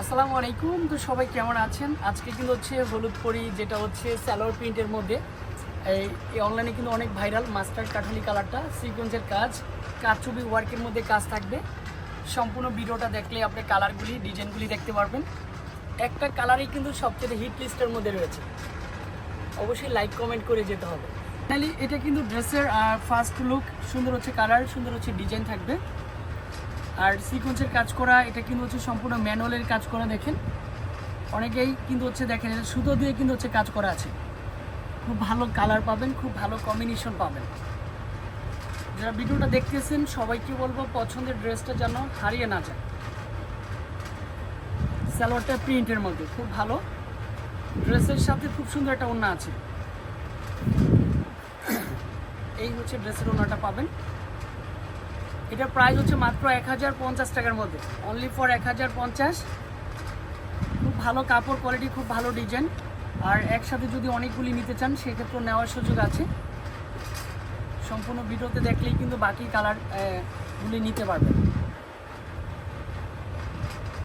আসসালামু আলাইকুম। তো সবাই কেমন আছেন? আজকে কিন্তু হচ্ছে হলুদ পরি, যেটা হচ্ছে স্যালোয়ার প্রিন্টের মধ্যে। এই অনলাইনে কিন্তু অনেক ভাইরাল মাস্টার কাঠালি কালারটা সিকোয়েন্সের কাজ কাজ ছবি ওয়ার্কের মধ্যে কাজ থাকবে। সম্পূর্ণ ভিডিওটা দেখলে আপনি কালারগুলি ডিজাইনগুলি দেখতে পারবেন। একটা কালারই কিন্তু সবচেয়ে হিট লিস্টের মধ্যে রয়েছে। অবশ্যই লাইক কমেন্ট করে যেতে হবে। ফাইনালি এটা কিন্তু ড্রেসের ফার্স্ট লুক সুন্দর হচ্ছে কালার সুন্দর হচ্ছে ডিজাইন থাকবে। আর সিকোয়েন্সের কাজ করা, এটা কিন্তু হচ্ছে সম্পূর্ণ ম্যানুয়ালের কাজ করা, দেখেন। অনেকেই কিন্তু হচ্ছে দেখেন, এটা সুতো দিয়ে কিন্তু হচ্ছে কাজ করা আছে। খুব ভালো কালার পাবেন, খুব ভালো কম্বিনেশন পাবেন। যারা ভিডিওটা দেখতেছেন, সবাইকে বলব পছন্দের ড্রেসটা যেন হারিয়ে না যায়। সালোয়ারটা প্রিন্টের মধ্যে, খুব ভালো। ড্রেসের সাথে খুব সুন্দর একটা ওড়না আছে। এই হচ্ছে ড্রেসের ওড়নাটা পাবেন। এটা প্রাইস হচ্ছে মাত্র এক হাজার পঞ্চাশ টাকার মধ্যে। অনলি ফর এক হাজার পঞ্চাশ। খুব ভালো কাপড় কোয়ালিটি খুব ভালো ডিজাইন আর একসাথে যদি অনেকগুলি নিতে চান, সেক্ষেত্রে নেওয়ার সুযোগ আছে। সম্পূর্ণ ভিডিওতে দেখলেই কিন্তু বাকি কালারগুলি নিতে পারবেন।